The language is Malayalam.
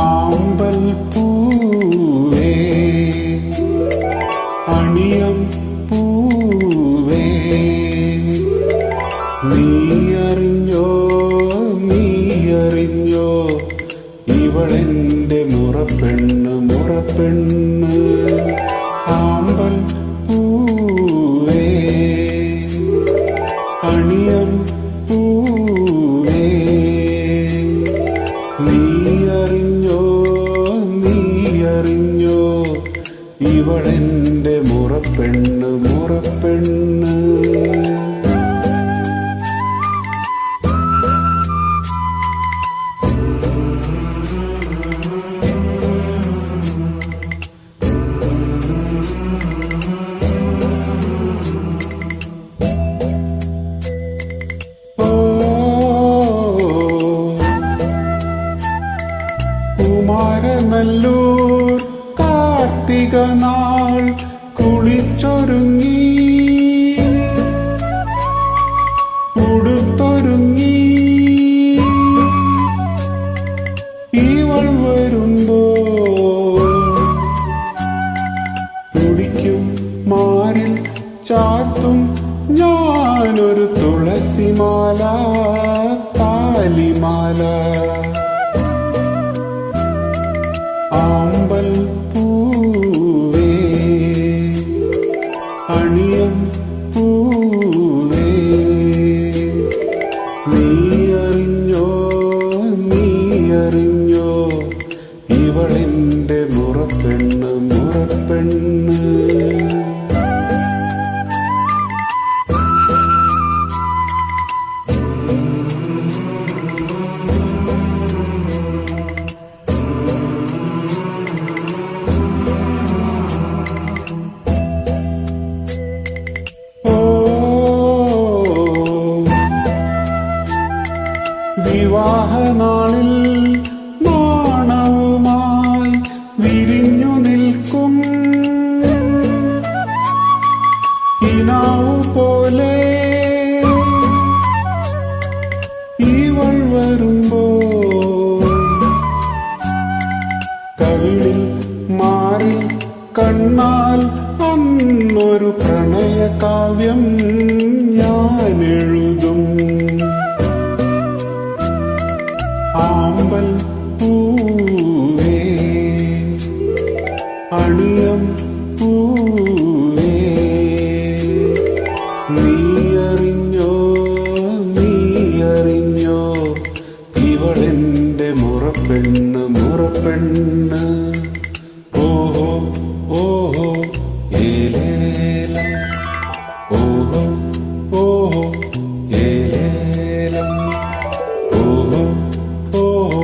ആമ്പൽ പൂവേ അണിയം പൂവേ നീ അറിഞ്ഞോ നീ അറിഞ്ഞോ ഇവളെന്റെ മുറപ്പെണ്ണ് മുറപ്പെണ്ണ്. ഇവളെന്റെ മുറപ്പെണ്ണ് മുറപ്പെണ്ണ് ഓ കുമാരനല്ലൂർ കാർത്തിക നാൾ കുളിച്ചൊരുങ്ങി. ഉടുത്തൊരുങ്ങി. ഇവൾ വരുമ്പോ തുടിക്കും മാറിൽ ചാത്തും ഞാനൊരു തുളസിമാല താലിമാല. ആമ്പൽ ഇവളെന്റെ മുറപ്പെണ്ണ് മുറപ്പെണ്ണ്. വിവാഹനാളിൽ ഇനാവു പോലെ. ഇവൾ വരുമ്പോ കവിളിൽ മാറി കണ്ണാൽ അന്നൊരു പ്രണയ കാവ്യം ഞാൻ എഴുതും. ആമ്പൽ പൂവേ അണിയം പൂവേ. ഇവളെന്റെ മുറപ്പെണ്ണ് മുറപ്പെണ്ണ്. ഓഹോ ഓഹോ ഏലേല. ഓഹോ ഓഹോ ഏലേല. ഓഹോ ഓഹോ